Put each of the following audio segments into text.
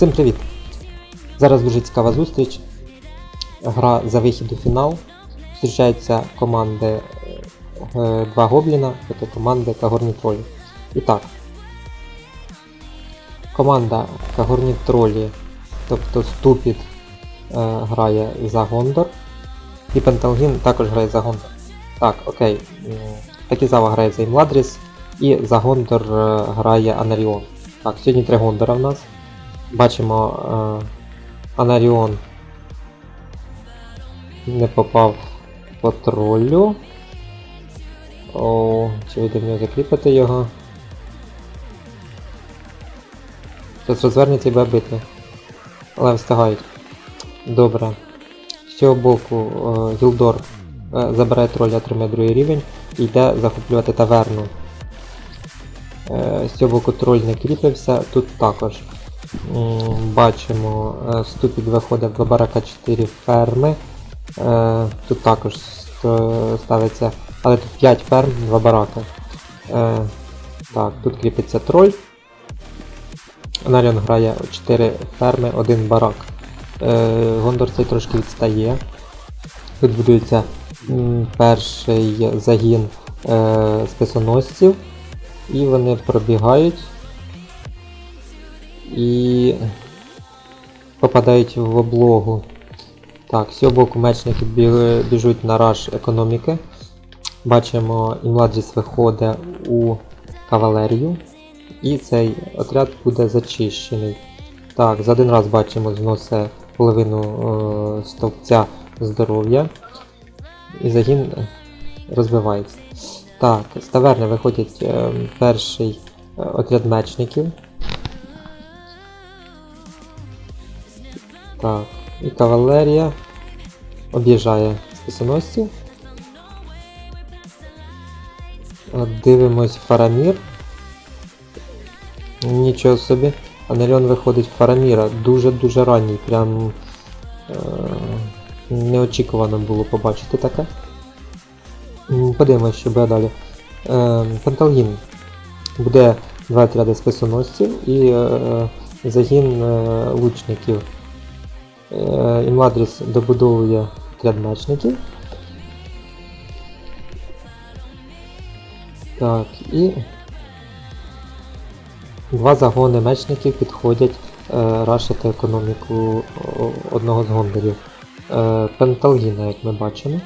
Всім привіт! Зараз дуже цікава зустріч. Гра за вихід у фінал. Зустрічаються команди е, два гобліна проти команди Кагорні Тролі. І так. Команда Кагорні Тролі, тобто Ступід е, грає за Гондор. І Пенталгін також грає за Гондор. Так, окей. Такізава грає за Імладріс. І за Гондор е, грає Анаріон. Так, сьогодні три Гондора в нас. Бачимо е, Анаріон не попав по троллю. О, чи вийде в нього закріпити його? Зараз розвернеться і буде бити. Але встигають. Добре. З цього боку е, Гілдор е, забирає троля, отримає другий рівень і йде захоплювати таверну. З цього боку троль не кріпився, тут також. Бачимо, е, виходить в барака 4 ферми. Е, Тут також ставиться, але тут 5 ферм, 2 барака. Е, Так, тут кріпиться троль. Наріон грає 4 ферми, 1 барак. Гондор цей трошки відстає. Тут будується перший загін списоносців. І вони пробігають і попадають в облогу. Так, з цього боку мечники біжуть на раш економіки. Бачимо, Імладжіс виходить у кавалерію. І цей отряд буде зачищений. Так, за один раз бачимо, зносить половину е, стовпця здоров'я. І загін розбивається. Так, з таверни виходить е, перший е, отряд мечників. Так, і кавалерія об'їжджає списоносців. Дивимось Фарамір. Нічого собі. Анельон виходить Фараміра. Дуже-дуже ранній. Прям е- неочікувано було побачити таке. Подивимось, що буде далі. Е, Панталгін буде два отряди списоносців і е, загін е, лучників. Е, Імладріс добудовує отряд мечників. Так, і два загони мечників підходять е, рашити економіку одного з гондорів. Е, Пенталгіна, як ми бачимо.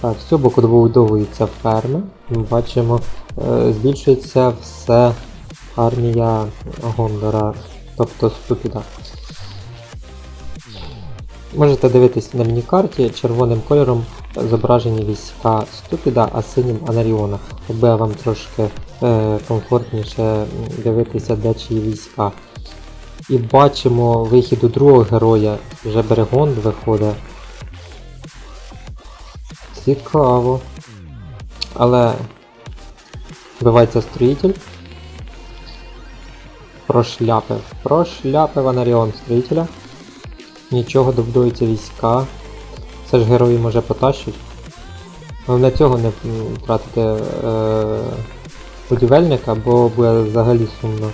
Так, з цього боку добудовуються ферми. Ми бачимо, е, збільшується все армія Гондора, тобто Ступіда. Можете дивитись на міні-карті, червоним кольором зображені війська Ступіда, а синім Анаріона, аби вам трошки е, комфортніше дивитися, де чиї війська. І бачимо вихід у другого героя, вже Берегонд виходить. Цікаво. Але вбивається строїтель. Прошляпив. Прошляпив Анаріон строїтеля. Нічого добудуються війська. Це ж герої може потащить. Головне цього не втратити е, будівельника, бо буде взагалі сумно.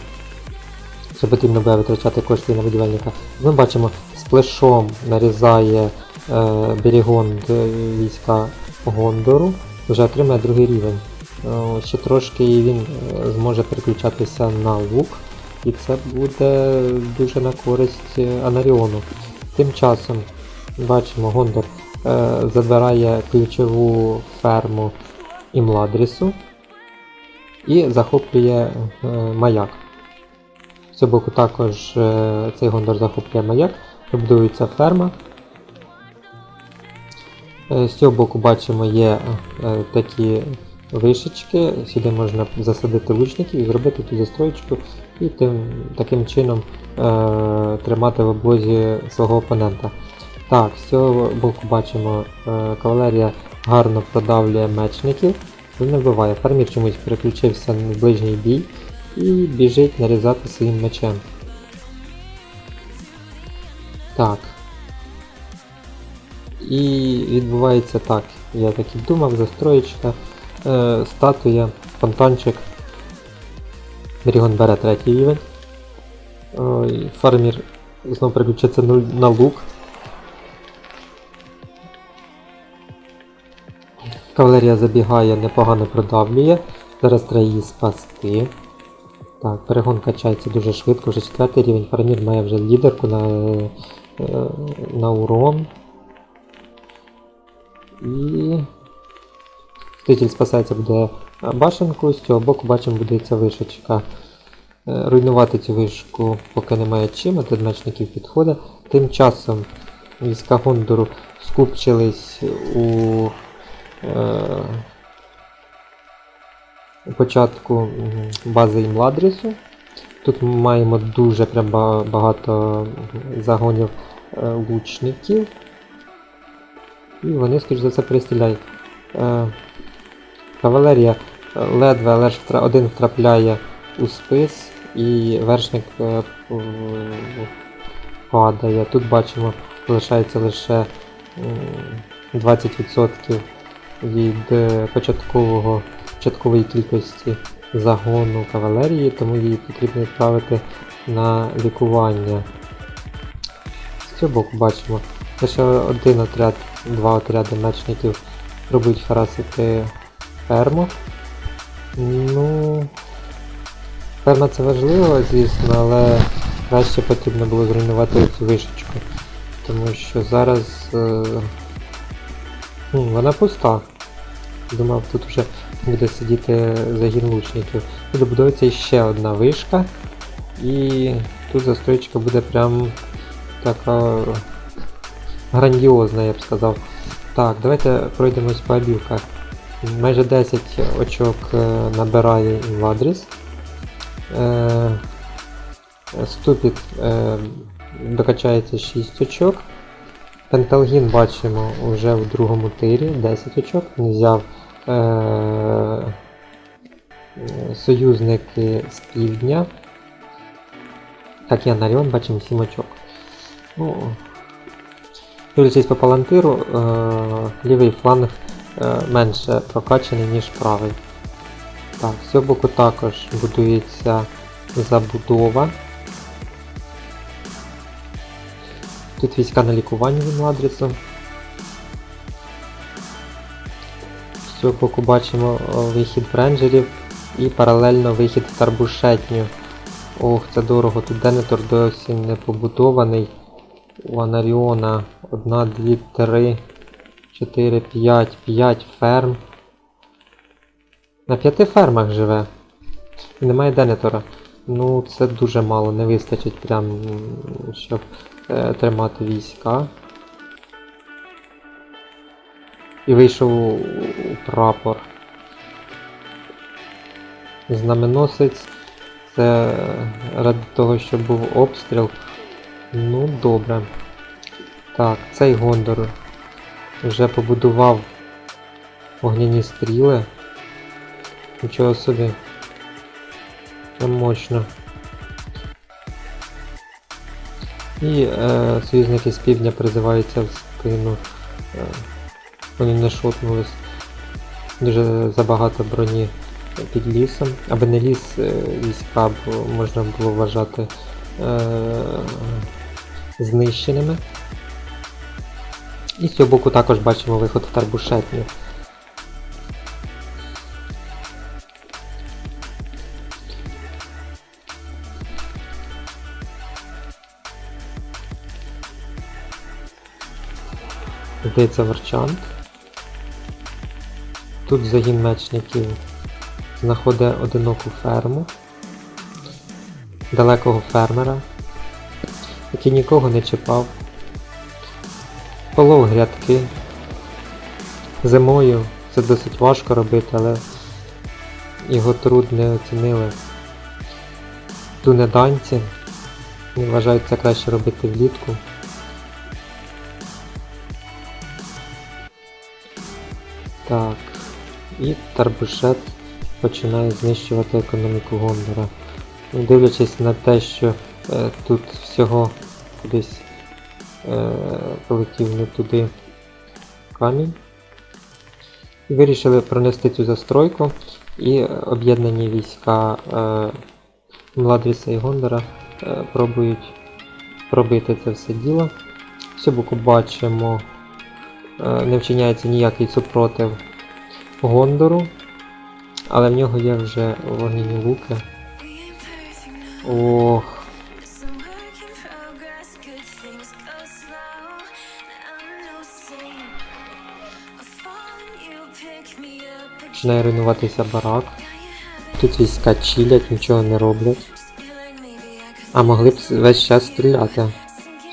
Що потрібно буде витрачати кошти на будівельника. Ми бачимо, з плешом нарізає е, Берігонд е, війська Гондору, вже отримає другий рівень. Е, ще трошки він е, зможе переключатися на лук, і це буде дуже на користь е, Анаріону. Тим часом бачимо, Гондор е, забирає ключову ферму Імладрісу і захоплює е, маяк. З цього боку також е, цей Гондор захоплює маяк, побудується ферма. Е, З цього боку бачимо є е, такі вишечки, сюди можна засадити лучників і зробити ту застроєчку і тим, таким чином е, тримати в облозі свого опонента. Так, з цього боку бачимо е, кавалерія гарно продавлює мечників, не вбиває. Фермір чомусь переключився в ближній бій і біжить нарізати своїм мечем. Так. І відбувається так. Я так і думав, застроєчка, е, статуя, фонтанчик. Берігон бере третій рівень. Фармір знову переключиться на, лук. Кавалерія забігає, непогано продавлює. Зараз треба її спасти. Так, перегон качається дуже швидко, вже четвертий рівень. Фармір має вже лідерку на, е, на урон. І. Ститель спасається буде е, башенку, з цього боку бачимо буде ця вишечка. Е, Руйнувати цю вишку поки немає чим, а мечників підходить. Тим часом війська Гондору скупчились у, е, початку бази Імладрісу. Тут ми маємо дуже прям багато загонів е, лучників. І вони, скоріш за все, перестріляють. Е, кавалерія е, ледве, але один втрапляє у спис, і вершник е, падає. Тут бачимо, залишається лише 20% від е, початкового, початкової кількості загону кавалерії, тому її потрібно відправити на лікування. З цього боку бачимо, лише один отряд, два отряди мечників пробують харасити ферму. Ну, ферма це важливо, звісно, але краще потрібно було зруйнувати цю вишечку. Тому що зараз е, ну, вона пуста. Думав, тут вже буде сидіти загін лучників. Тут добудується ще одна вишка. І тут застройка буде прям така грандіозна, я б сказав. Так, давайте пройдемось по обівках. Майже 10 очок е, набирає Інвадріс. Е, Ступіт е, докачається 6 очок. Пенталгін бачимо вже в другому тирі 10 очок. Він взяв е, союзники з півдня. Так, я Наріон бачимо 7 очок. Ну, дивлячись по палантиру, е, лівий фланг менше прокачаний, ніж правий. Так, з цього боку також будується забудова. Тут війська на лікуванні від Ладрісу. З цього боку бачимо о, вихід рейнджерів і паралельно вихід в Тарбушетню. Ох, це дорого. Тут Денетор досі не побудований. У Анаріона 1, 2, 3, 4, 5, 5 ферм. На п'яти фермах живе. І немає Денетора. Ну, це дуже мало, не вистачить прям, щоб е, тримати війська. І вийшов прапор. Знаменосець. Це ради того, щоб був обстріл. Ну, добре. Так, цей Гондор вже побудував вогняні стріли. Нічого собі. Прям мощно. І е, союзники з півдня призиваються в спину. Е, вони не шотнулись. Дуже забагато броні під лісом. Аби не ліс е, війська, можна було вважати е, знищеними. І з цього боку також бачимо виход в Тарбушетню. Здається, Варчант. Тут загін мечників знаходить одиноку ферму далекого фермера, який нікого не чіпав. Полов грядки. Зимою це досить важко робити, але його труд не оцінили. Тунеданці. Вони вважають це краще робити влітку. Так. І Тарбушет починає знищувати економіку Гондора. Дивлячись на те, що е, тут всього е, полетів не туди камінь. Вирішили пронести цю застройку і об'єднані війська е, Младріса і Гондора е, пробують пробити це все діло. В цю боку бачимо, е, не вчиняється ніякий супротив Гондору, але в нього є вже вогняні луки. Ох, починає руйнуватися барак. Тут війська чилять, нічого не роблять. А могли б весь час стріляти.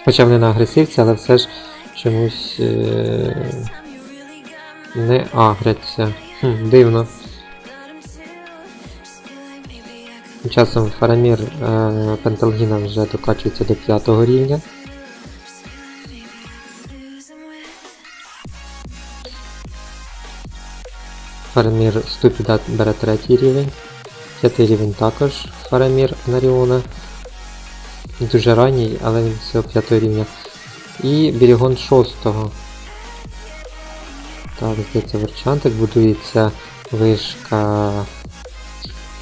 Хоча вони на агресивці, але все ж чомусь е- не агряться. Хм, дивно. Часом Фарамір е- Пенталгіна вже докачується до 5 рівня. Фарамір Ступіда бере третій рівень. П'ятий рівень також Фарамір Наріона. Дуже ранній, але він всього 5 рівня. І Бірігон 6. Так, здається, Верчантик будується вишка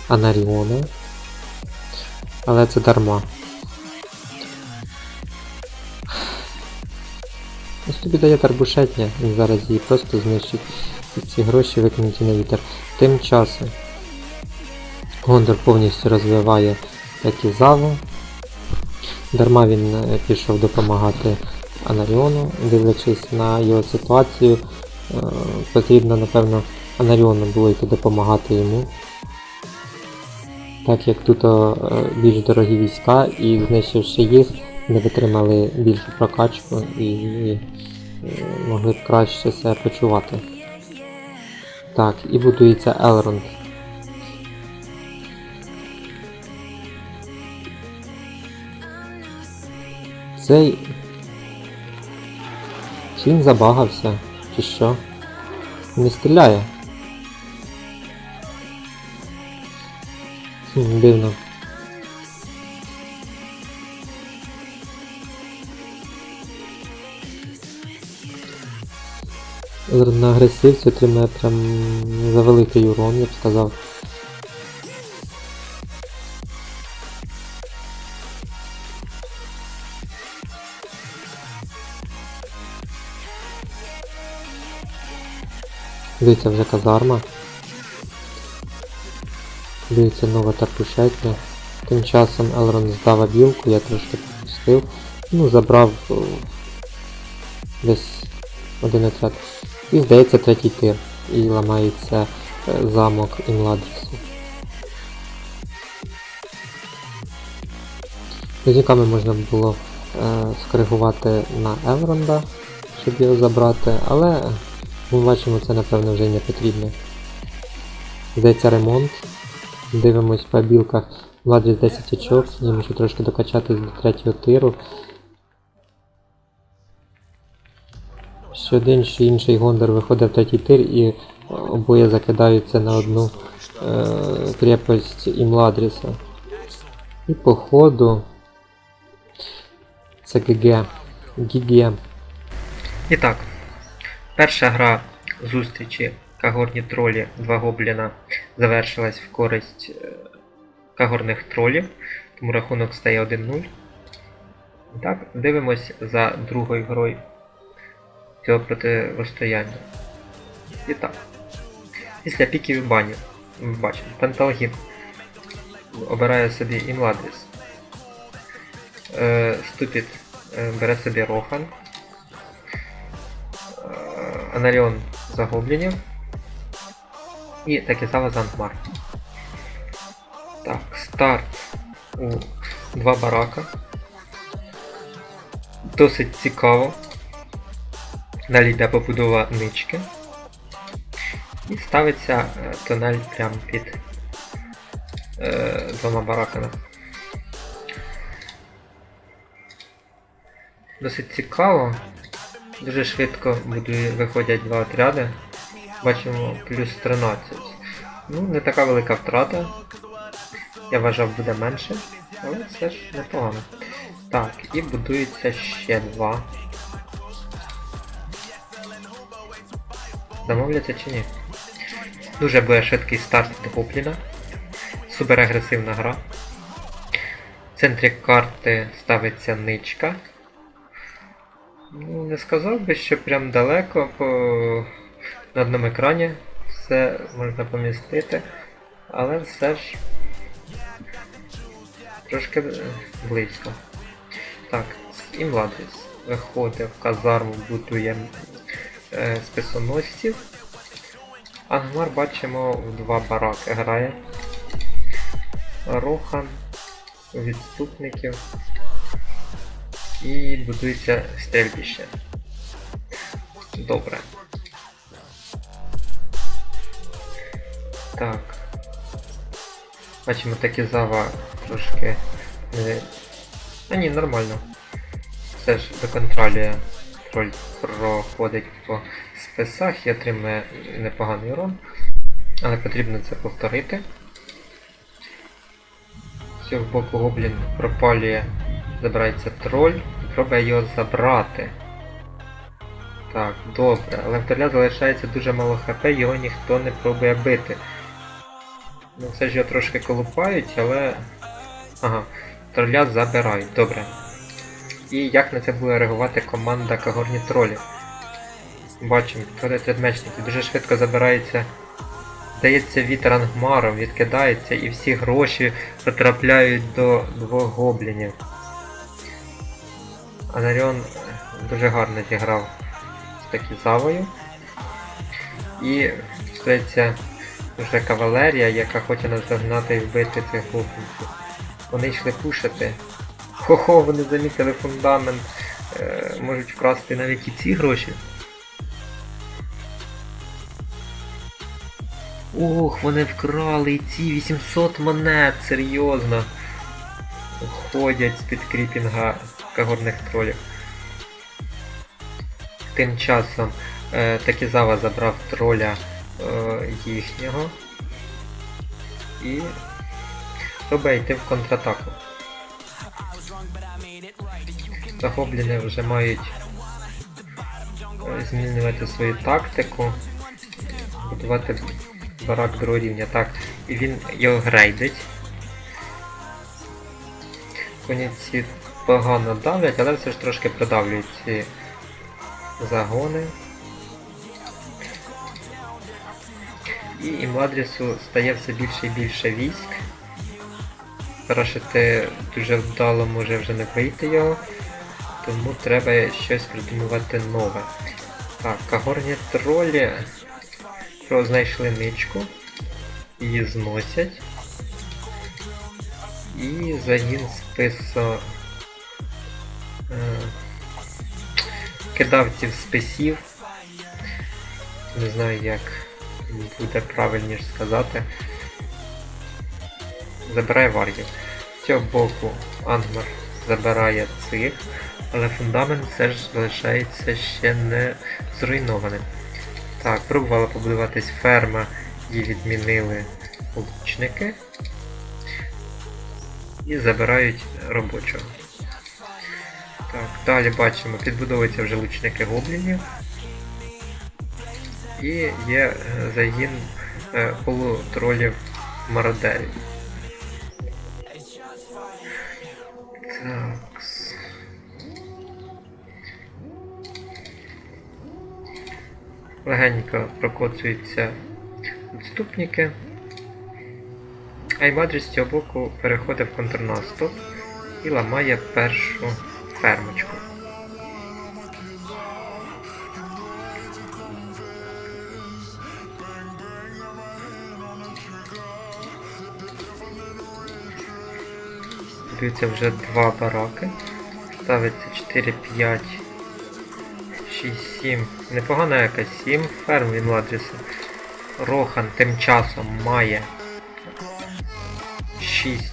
Анаріона. Але це дарма. Ось тобі дає тарбушетня, він зараз її просто знищить. Ці гроші викинуті на вітер. Тим часом Гондор повністю розвиває Якізаву. Дарма він е, пішов допомагати Анаріону, дивлячись на його ситуацію, е, потрібно, напевно, Анаріону було йти допомагати йому. Так як тут е, більш дорогі війська і знищивши їх, не витримали більшу прокачку і могли б краще себе почувати. Так, і будується Елронд. Цей. Чи він забагався? Чи що? Не стріляє. Хм, дивно. На агресивці отримує прям за великий урон, я б сказав. Дивіться вже казарма. Дивіться нова тарпушетня. Тим часом Елрон здав білку, я трошки пропустив. Ну, забрав о, десь один отряд. І здається третій тир. І ламається е, замок Імладрісу. Близнюками можна було е, скоригувати на Елронда, щоб його забрати, але ми бачимо, це напевно вже не потрібно. Здається ремонт. Дивимось по білках. Владріс 10 очок, їм ще трошки докачатись до третього тиру. Ще один, ще інший Гондор виходить в третій тир і обоє закидаються на одну е, крепость Імладріса. І по ходу це ГГ. ГГ. І так, перша гра зустрічі Кагорні тролі два гобліна завершилась в користь е, кагорних тролів, тому рахунок стає 1-0. Так, дивимось за другою грою цього протистояння. І так. Після піків і банів ми бачимо Пенталгін обирає собі Імладріс. Е, Ступіт е, бере собі Рохан. Е, Аналіон за. І Такісава за Ангмар. Так, старт у два барака. Досить цікаво. Далі йде побудова нички. І ставиться е, тунель прямо під е, двома бараками. Досить цікаво. Дуже швидко виходять два отряди. Бачимо плюс 13. Ну, не така велика втрата. Я вважав буде менше, але все ж непогано. Так, і будується ще два. Замовляться чи ні? Дуже буде швидкий старт Гобліна. Супер агресивна гра. центрі карти ставиться ничка. Ну, не сказав би, що прям далеко по... на одному екрані все можна помістити, але все ж трошки близько. Так, Імладріс виходить в казарму, будує е, списоносців. Ангмар бачимо в два бараки грає. Рохан, відступників і будується стрельбище. Добре. Так. Бачимо такі зава трошки. А ні, нормально. Все ж доконтролює троль проходить по списах і отримує непоганий урон. Але потрібно це повторити. З цього боку гоблін пропалює, забирається троль пробує його забрати. Так, добре, але в троля залишається дуже мало хп, його ніхто не пробує бити. Ну, все ж його трошки колупають, але. Ага, троля забирають, добре. І як на це буде реагувати команда Кагорні тролів? Бачимо, предмечники, дуже швидко забирається. Здається, вітер ангмаром відкидається і всі гроші потрапляють до двох гоблінів. Анаріон дуже гарно зіграв з такізавою. І здається вже кавалерія, яка хоче наздогнати і вбити цих гоблінців. Вони йшли пушити. Хо-хо, вони замітили фундамент, е, можуть вкрасти навіть і ці гроші. Ох, вони вкрали і ці 800 монет, серйозно. Ходять з-під кріпінга кагорних тролів. Тим часом е, Такізава забрав троля е, їхнього і пробує йти в контратаку. Захоплені вже мають е, змінювати свою тактику, будувати барак другого рівня. Так, і він його грейдить. Коніці погано давлять, але все ж трошки продавлюють ці загони. І Імладрісу стає все більше і більше військ. Парашити дуже вдало може вже не вийти його, тому треба щось придумувати нове. Так, кагорні тролі знайшли ничку, її зносять. І загін списо е, кидавців списів. Не знаю як буде правильніше сказати. Забирає варгів. З цього боку Ангмар забирає цих, але фундамент все ж залишається ще не зруйнованим. Так, пробувала побудуватись ферма, її відмінили лучники. І забирають робочого. Так, далі бачимо, підбудовуються вже лучники гоблінів. І є е, загін е, полутролів мародерів. Так. Легенько прокоцуються відступники. Айбадрі з цього боку переходить в контрнаступ і ламає першу фермочку. Дивіться вже два бараки. Ставиться 4, 5, 6, 7. Непогана якась 7 ферм від Ладріса. Рохан тим часом має 6,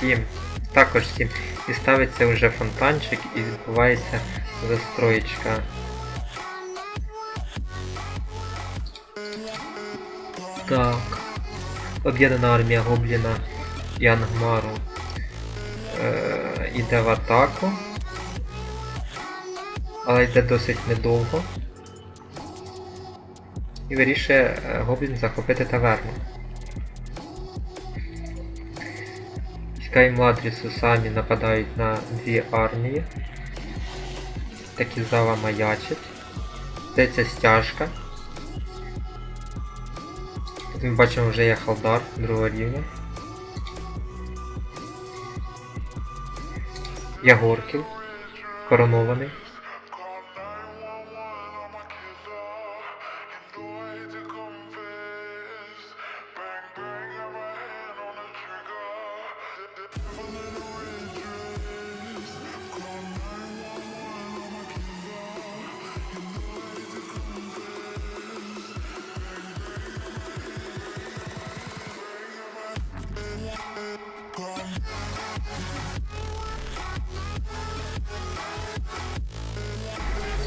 7, також 7. І ставиться вже фонтанчик і відбувається застроєчка. Так. Об'єднана армія Гобліна і Ангмару е, йде в атаку. Але йде досить недовго. І вирішує е, Гоблін захопити таверну. Війська і Младрісу самі нападають на дві армії. Такізава маячить. Здається стяжка. Тут ми бачимо вже є Халдар другого рівня. Ягорків. Коронований.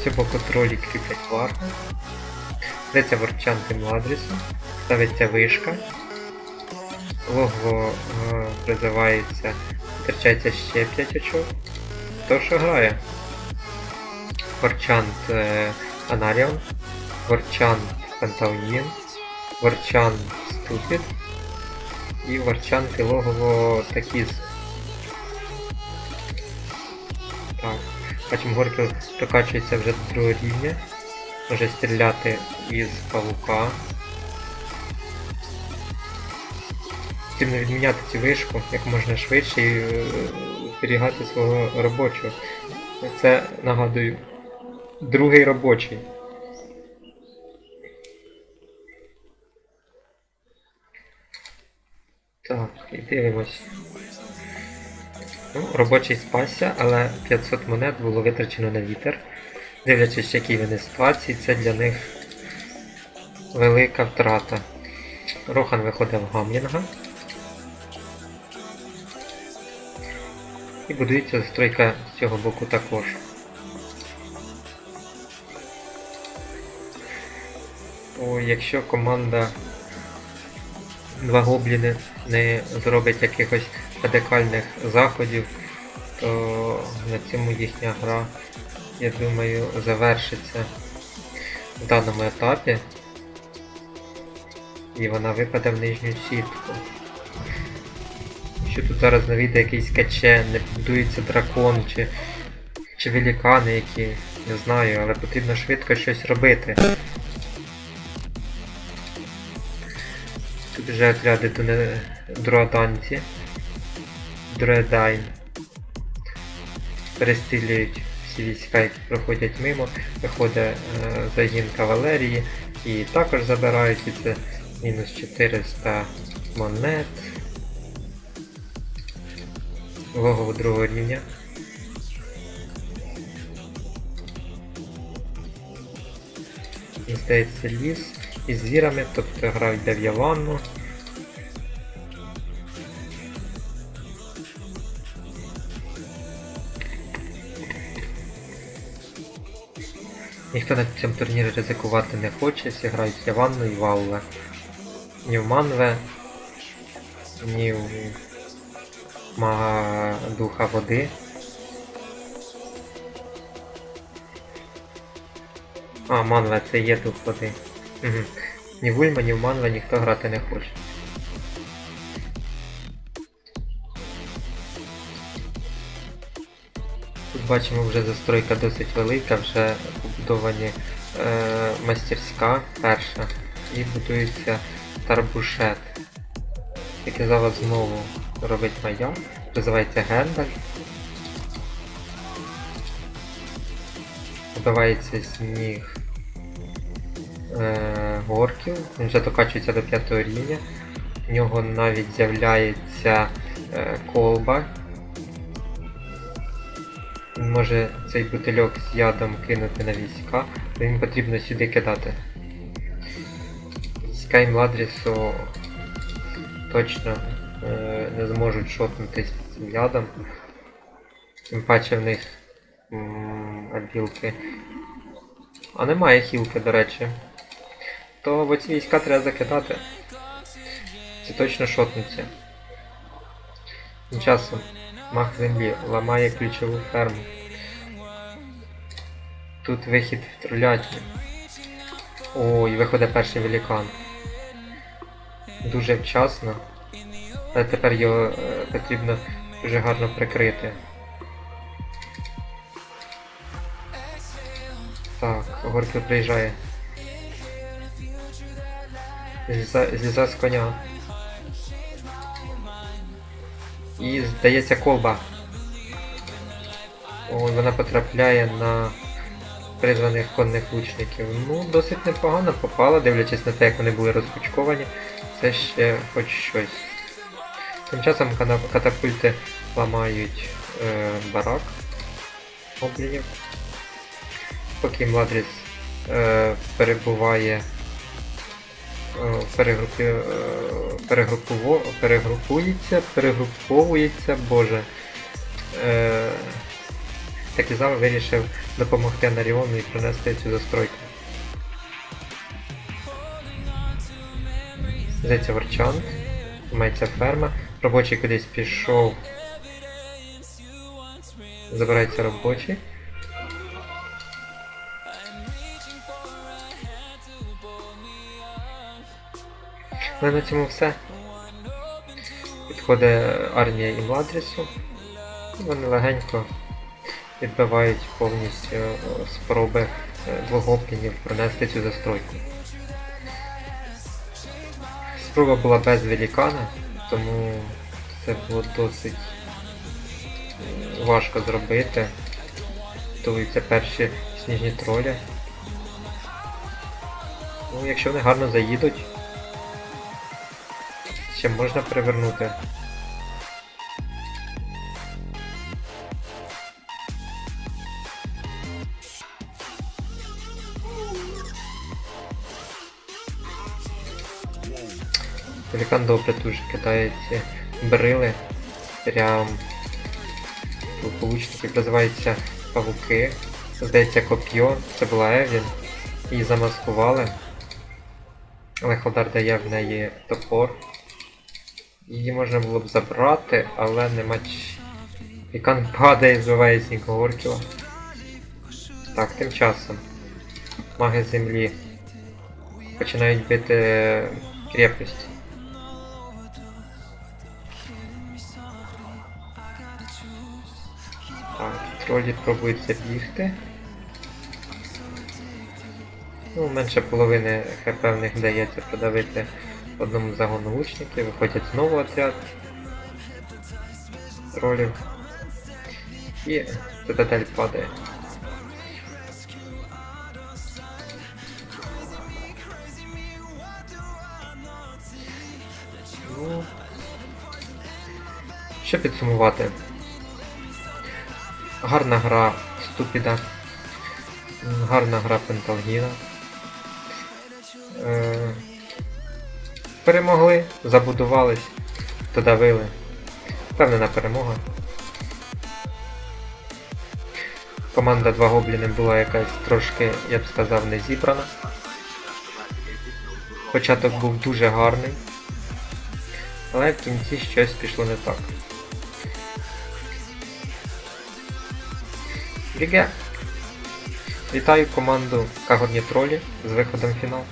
З цього боку тролі кріплять варну. Йдеться ворчанки Младрісу. Ставиться вишка. Лого е, призивається. Втрачається ще 5 очок. Хто що грає? Ворчант е, Анаріон. Ворчант Пентауїн. Ворчант Ступід. І Ворчант і логово Такіз. Так. Бачимо, Горкіл прокачується вже до другого рівня. Може стріляти із павука. Потрібно відміняти цю вишку як можна швидше і е, зберігати свого робочого. Це нагадую. Другий робочий. Так, і дивимось. Робочий спасся, але 500 монет було витрачено на вітер. Дивлячись, які вони ситуації, це для них велика втрата. Рохан виходить в Гамлінга. І будується застройка з цього боку також. О, якщо команда два гобліни не зробить якихось радикальних заходів, то на цьому їхня гра, я думаю, завершиться в даному етапі. І вона випаде в нижню сітку. Що тут зараз не вийде якийсь каче, не будується дракон чи, чи велікани, які не знаю, але потрібно швидко щось робити. Тут вже отряди дуне- друаданці. Друедайн. Перестрілюють всі війська, які проходять мимо, виходить е, загін кавалерії і також забирають і це мінус 400 монет. Логово другого рівня. Здається ліс із звірами, тобто гра йде Ніхто на цьому турнірі ризикувати не хоче, всі грають Яванну і Валле. Ні в Манве, ні в Мага Духа Води. А, Манве це є дух води. Угу. Ні в Ульма, ні в Манве ніхто грати не хоче. Тут бачимо вже застройка досить велика, вже побудовані е, мастерська перша і будується тарбушет. Який зараз знову робить маяк, називається Гендаль. Вбивається з ніг е, горків, він вже докачується до 5 рівня. В нього навіть з'являється е, колба. Може цей бутильок з ядом кинути на війська, то їм потрібно сюди кидати. Війська і Младрісу точно е, не зможуть шотнутись цим ядом. Тим паче в них обілки. А немає хілки, до речі. То в оці війська треба закидати. Це точно шотнуться. Тим часом мах землі ламає ключову ферму. Тут вихід в тролятню. Ой, виходить перший велікан. Дуже вчасно. Але тепер його е, потрібно дуже гарно прикрити. Так, Горки приїжджає. Зліза, зліза з коня. І здається колба. Ой, вона потрапляє на призваних конних лучників. Ну, досить непогано попала, дивлячись на те, як вони були розпочковані. Це ще хоч щось. Тим часом катапульти ламають е, барак гоблінів. Поки Младріс е, перебуває е, перегрупі, е, перегрупується, перегруповується, боже. Е, Такізава вирішив допомогти Наріону і принести цю застройку. Здається Ворчант, мається ферма, робочий кудись пішов. Забирається робочий. І на цьому все. Підходить армія і Младрісу. І Вони легенько відбивають повністю е, спроби е, двох гоблінів пронести цю застройку. Спроба була без велікана, тому це було досить е, важко зробити. Готуються перші сніжні тролі. Ну, якщо вони гарно заїдуть, ще можна перевернути. Великан добре дуже кидає ці брили. Прям получників називаються павуки. Здається коп'йо, це була Евін. Її замаскували. Але Халдар дає в неї топор. Її можна було б забрати, але нема ч... Вікан падає і збиває Снігогорківа. Так, тим часом. Маги землі починають бити крепость. Так, тролі пробують забігти. Ну, менше половини хп в них вдається подавити одному загону лучників, виходять знову отряд тролів. І цитадель падає. Ну, що підсумувати? Гарна гра Ступіда. Гарна гра Пенталгіна. Перемогли, забудувались, додавили. Впевнена перемога. Команда 2 гобліни була якась трошки, я б сказав, не зібрана. Початок був дуже гарний. Але в кінці щось пішло не так. Ліге. Вітаю команду Кагорні Тролі з виходом в фінал.